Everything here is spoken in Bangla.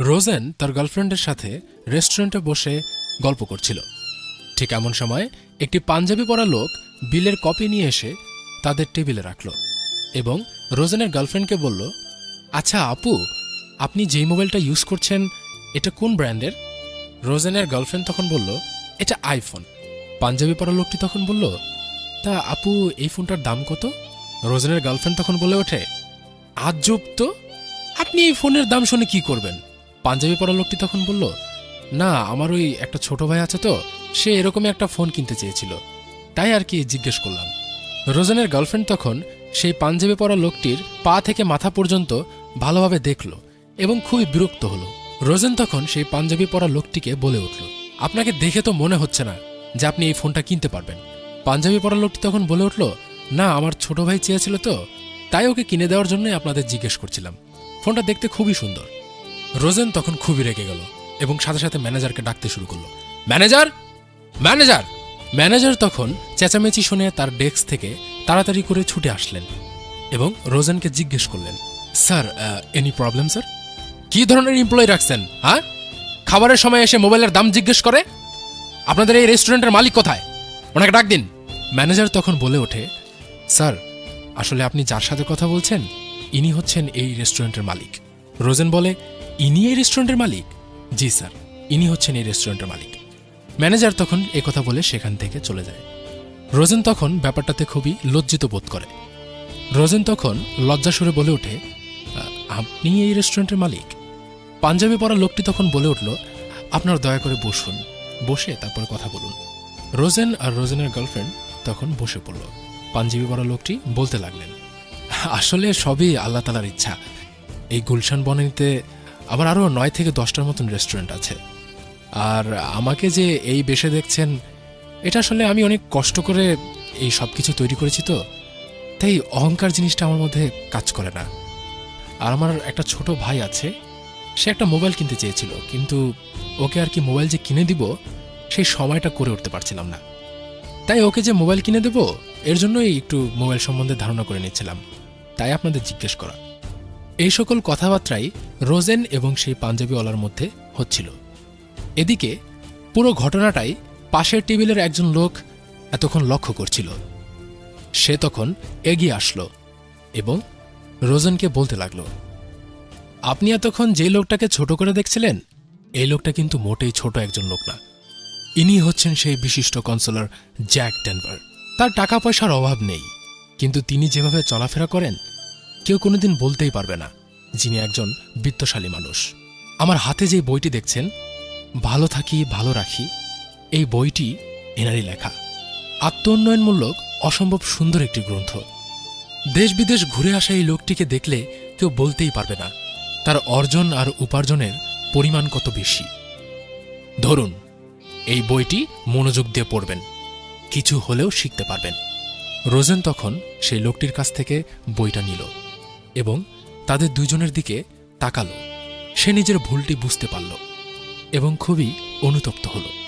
রোজেন তার গার্লফ্রেন্ডের সাথে রেস্টুরেন্টে বসে গল্প করছিল। ঠিক এমন সময় একটি পাঞ্জাবি পরা লোক বিলের কপি নিয়ে এসে তাদের টেবিলে রাখল এবং রোজেনের গার্লফ্রেন্ডকে বলল আচ্ছা আপু, আপনি যেই মোবাইলটা ইউজ করছেন, এটা কোন ব্র্যান্ডের? রোজেনের গার্লফ্রেন্ড তখন বলল, এটা আইফোন। পাঞ্জাবি পরা লোকটি তখন বলল, তা আপু, এই ফোনটার দাম কত? রোজেনের গার্লফ্রেন্ড তখন বলে ওঠে, আজব তো! আপনি এই ফোনের দাম শুনে কি করবেন? পাঞ্জাবি পরা লোকটি তখন বলল, না, আমার ওই একটা ছোট ভাই আছে তো, সে এরকমই একটা ফোন কিনতে চেয়েছিল। তাই আর কি জিজ্ঞেস করলাম। রোজেনের গার্লফ্রেন্ড তখন সেই পাঞ্জাবি পরা লোকটির পা থেকে মাথা পর্যন্ত ভালোভাবে দেখল এবং খুবই বিরক্ত হলো। রোজেন তখন সেই পাঞ্জাবি পরা লোকটিকে বলে উঠল, আপনাকে দেখে তো মনে হচ্ছে না যে আপনি এই ফোনটা কিনতে পারবেন। পাঞ্জাবি পরা লোকটি তখন বলে উঠল, না, আমার ছোট ভাই চেয়েছিল তো, তাই ওকে কিনে দেওয়ার জন্যই আপনাদের জিজ্ঞেস করছিলাম। ফোনটা দেখতে খুবই সুন্দর। রোজেন তখন খুবই রেগে গেল এবং সাথে সাথে ম্যানেজারকে ডাকতে শুরু করল। ম্যানেজার? ম্যানেজার? ম্যানেজার তখন চেঁচামেচি শুনে তার ডেস্ক থেকে তাড়াতাড়ি করে ছুটে আসলেন এবং রোজেনকে জিজ্ঞেস করলেন, স্যার এনি প্রবলেম স্যার কি ধরনের এমপ্লয়ি রাখছেন হ্যাঁ? খাবারের সময় এসে মোবাইলের দাম জিজ্ঞেস করে? আপনাদের এই রেস্টুরেন্টের মালিক কোথায়? ওনাকে ডাক দিন। ম্যানেজার তখন বলে ওঠে, স্যার, আসলে আপনি যার সাথে কথা বলছেন, ইনি হচ্ছেন এই রেস্টুরেন্টের মালিক। রোজেন বলে ইনি এই রেস্টুরেন্টের মালিক? জি, স্যার, ইনি হচ্ছেন এই রেস্টুরেন্টের মালিক। ম্যানেজার তখন কথা বলে সেখান থেকে চলে যায়। রোজেন তখন ব্যাপারটাতে খুবই লজ্জিত বোধ করে। রোজেন তখন লজ্জা সুরে বলে ওঠে আপনি এই রেস্টুরেন্টের মালিক? পাঞ্জাবি পরা লোকটি তখন বলে উঠল, আপনার দয়া করে বসুন। বসে তারপরে কথা বলুন। রোজেন আর রোজেনের গার্লফ্রেন্ড তখন বসে পড়ল। পাঞ্জাবি পরা লোকটি বলতে লাগলেন, আসলে সবই আল্লাহ তালার ইচ্ছা। এই গুলশান বনানীতে আমার আরও নয় থেকে দশটার মতন রেস্টুরেন্ট আছে। আর আমাকে যে এই বেশে দেখছেন, এটা আসলে আমি অনেক কষ্ট করে এই সব কিছু তৈরি করেছি তো, তাই অহংকার জিনিসটা আমার মধ্যে কাজ করে না। আর আমার একটা ছোট ভাই আছে, সে একটা মোবাইল কিনতে চেয়েছিল, কিন্তু ওকে আর কি মোবাইল যে কিনে দিব সেই সময়টা করে উঠতে পারছিলাম না। তাই ওকে যে মোবাইল কিনে দেব, এর জন্যই একটু মোবাইল সম্বন্ধে ধারণা করে নিচ্ছিলাম। তাই আপনাদের জিজ্ঞেস করা। এই সকল কথাবার্তাই রোজেন এবং সেই পাঞ্জাবিওয়ালার মধ্যে হচ্ছিল। এদিকে পুরো ঘটনাটাই পাশের টেবিলের একজন লোক এতক্ষণ লক্ষ্য করছিল। সে তখন এগিয়ে আসলো এবং রোজেনকে বলতে লাগল, আপনি এতক্ষণ যে লোকটাকে ছোট করে দেখছিলেন, এই লোকটা কিন্তু মোটেই ছোট একজন লোক না। ইনি হচ্ছেন সেই বিশিষ্ট কনসোলার জ্যাক ডেনভার। তার টাকা পয়সার অভাব নেই, কিন্তু তিনি যেভাবে চলাফেরা করেন কেউ কোনোদিন বলতেই পারবে না, যিনি একজন বিত্তশালী মানুষ। আমার হাতে যে বইটি দেখছেন, ভালো থাকি, ভালো রাখি, এই বইটি এনারই লেখা। আত্ম উন্নয়নমূলক অসম্ভব সুন্দর একটি গ্রন্থ। দেশ বিদেশ ঘুরে আসা এই লোকটিকে দেখলে কেউ বলতেই পারবে না, তার অর্জন আর উপার্জনের পরিমাণ কত বেশি। ধরুন, এই বইটি মনোযোগ দিয়ে পড়বেন, কিছু হলেও শিখতে পারবেন। রোজেন তখন সেই লোকটির কাছ থেকে বইটা নিল। এবং তাদের দুজনের দিকে তাকালো। সে নিজের ভুলটি বুঝতে পারল এবং খুবই অনুতপ্ত হলো।